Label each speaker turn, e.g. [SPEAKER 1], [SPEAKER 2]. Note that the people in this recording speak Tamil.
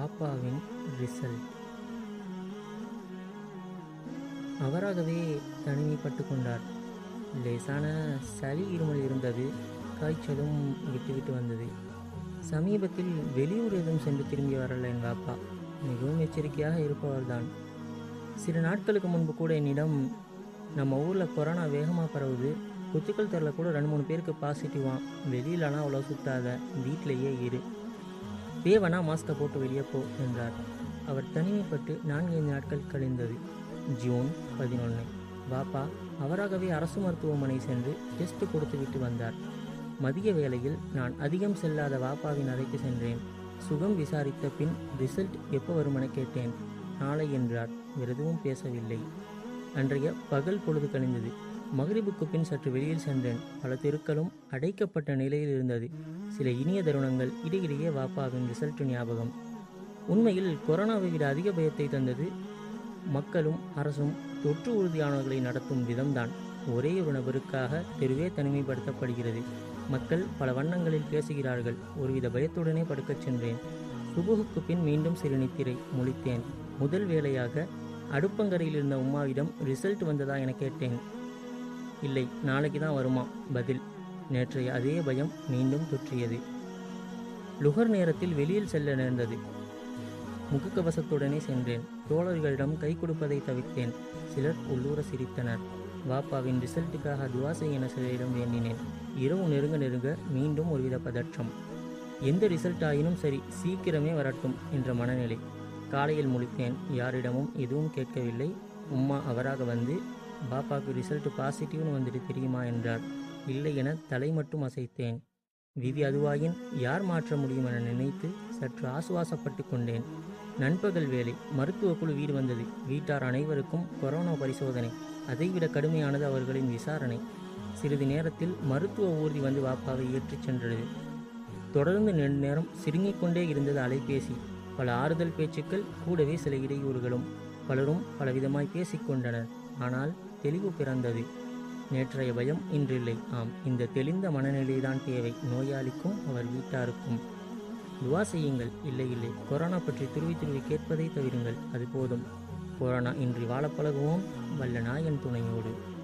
[SPEAKER 1] பாப்பாவின் ரிசல்ட் அவராகவே தனிமைப்பட்டு கொண்டார். லேசான சளி இருமல் இருந்தது. காய்ச்சலும் விட்டுவிட்டு வந்தது. சமீபத்தில் வெளியூர் எதுவும் சென்று திரும்பி வரல எங்கள் அப்பா. மிகவும் எச்சரிக்கையாக இருப்பவர்தான். சில நாட்களுக்கு முன்பு கூட என்னிடம் நம்ம ஊரில் கொரோனா வேகமாக பரவுது. குத்துக்கள் தெரில கூட ரெண்டு மூணு பேருக்கு பாசிட்டிவான் வெளியிலலாம் அவ்வளோ சுத்தாத. வீட்டிலேயே இரு. தேவனா மாஸ்கை போட்டு வெளியே போ என்றார். அவர் தனிமைப்பட்டு நான்கைந்து நாட்கள் கழிந்தது. ஜூன் பதினொன்று பாப்பா அவராகவே அரசு மருத்துவமனை சென்று டெஸ்ட் கொடுத்துவிட்டு வந்தார். மதிய வேளையில் நான் அதிகம் செல்லாத வாப்பாவின் அறைக்கு சென்றேன். சுகம் விசாரித்த பின் ரிசல்ட் எப்போ வருமென கேட்டேன். நாளை என்றார். வேறு எதுவும் பேசவில்லை. அன்றைய பகல் பொழுது கழிந்தது. மகிழ்வுக்கு பின் சற்று வெளியில் சென்றேன். பல தெருக்களும் அடைக்கப்பட்ட நிலையில் இருந்தது. சில இனிய தருணங்கள் இடையிடையே வாப்பாவின் ரிசல்ட் ஞாபகம். உண்மையில் கொரோனாவை விட அதிக பயத்தை தந்தது மக்களும் அரசும் தொற்று உறுதியானவர்களை நடத்தும் விதம்தான். ஒரே ஒரு நபருக்காக தெருவே தனிமைப்படுத்தப்படுகிறது. மக்கள் பல வண்ணங்களில் பேசுகிறார்கள். ஒருவித பயத்துடனே படுக்கச் சென்றேன். சுபுகுக்கு பின் மீண்டும் சிறு நித்திரை முழித்தேன். முதல் வேளையாக அடுப்பங்கரையில் இருந்த உமாவிடம் ரிசல்ட் வந்ததா என கேட்டேன். இல்லை நாளைக்கு தான் வருமா? பதில். நேற்றைய அதே பயம் மீண்டும் தொற்றியது லுகர் நேரத்தில் வெளியில் செல்ல நேர்ந்தது. முகக்கவசத்துடனே சென்றேன். தோழர்களிடம் கை கொடுப்பதை தவிர்த்தேன். சிலர் உள்ளூர சிரித்தனர். வாப்பாவின் ரிசல்ட்டுக்காக துவா என சிலரிடம் வேண்டினேன். இரவு நெருங்க நெருங்க மீண்டும் ஒருவித பதற்றம். எந்த ரிசல்ட் ஆயினும் சரி சீக்கிரமே வரட்டும் என்ற மனநிலை. காலையில் முழித்தேன். யாரிடமும் எதுவும் கேட்கவில்லை. உம்மா அவராக வந்து பாப்பாவுக்கு ரிசல்ட் பாசிட்டிவ்னு வந்துட்டு தெரியுமா என்றார். இல்லை என தலை மட்டும் அசைத்தேன். விதி அதுவாயின் யார் மாற்ற முடியும் என நினைத்து சற்று ஆசுவாசப்பட்டு கொண்டேன். நண்பகல் வேலை மருத்துவ குழு வீடு வந்தது. வீட்டார் அனைவருக்கும் கொரோனா பரிசோதனை. அதைவிட கடுமையானது அவர்களின் விசாரணை. சிறிது நேரத்தில் மருத்துவ ஊர்தி வந்து வாப்பாவை ஏற்றிச் சென்றது. தொடர்ந்து நெடுநேரம் சிறுங்கிக் கொண்டே இருந்தது அலைபேசி. பல ஆறுதல் பேச்சுக்கள் கூடவே சில இடையூறுகளும். பலரும் பலவிதமாய் பேசிக்கொண்டனர் ஆனால் தெளிவு பிறந்தது. நேற்றைய பயம் இன்றில்லை. ஆம் இந்த தெளிந்த மனநிலைதான் தேவை. நோயாளிக்கும் அவர் வீட்டாருக்கும். துவா செய்யுங்கள். இல்லை இல்லை. கொரோனா பற்றி துருவி துருவி கேட்பதை தவிருங்கள். அது போதும். கொரோனா இன்றி வாழ பழகுவோம். வல்ல நாயன் துணையோடு.